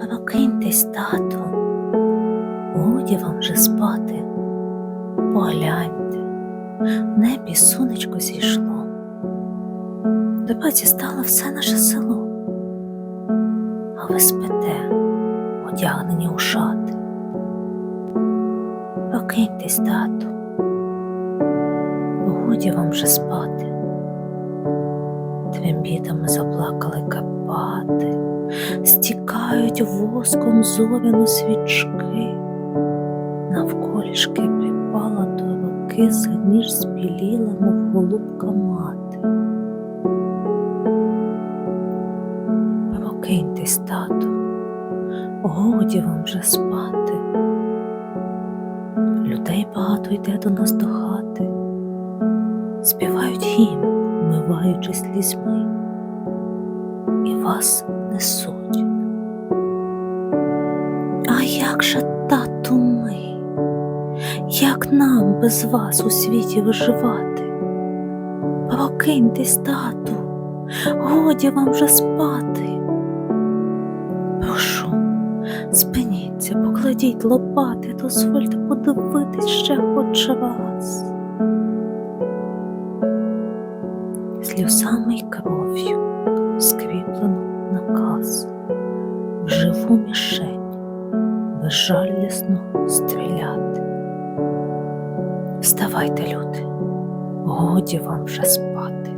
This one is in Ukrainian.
Прокиньтесь, тату, годі вам вже спати. Погляньте, в небі сонечко зійшло. До праці стало все наше село, а ви спите, одягнені у шати. Прокиньтесь, тату, годі вам вже спати. Трембітами заплакали Карпати, стікають воском зоряно свічки, навколішки припала до руки, ніж збіліла, мов голубка мати. Прокиньтесь, тату, годі вам вже спати. Людей багато йде до нас до хати, співають гімн, вмиваючи слізьми, і вас несуть. А як же, тату, ми? Як нам без вас у світі виживати? Прокиньтесь, тату, годі вам вже спати. Прошу, спиніться, покладіть лопати, дозвольте подивитись ще хоч раз. Сльозами й кров'ю скріплено наказ в живу мішень безжалісно стріляти. Вставайте, люди, годі вам вже спати.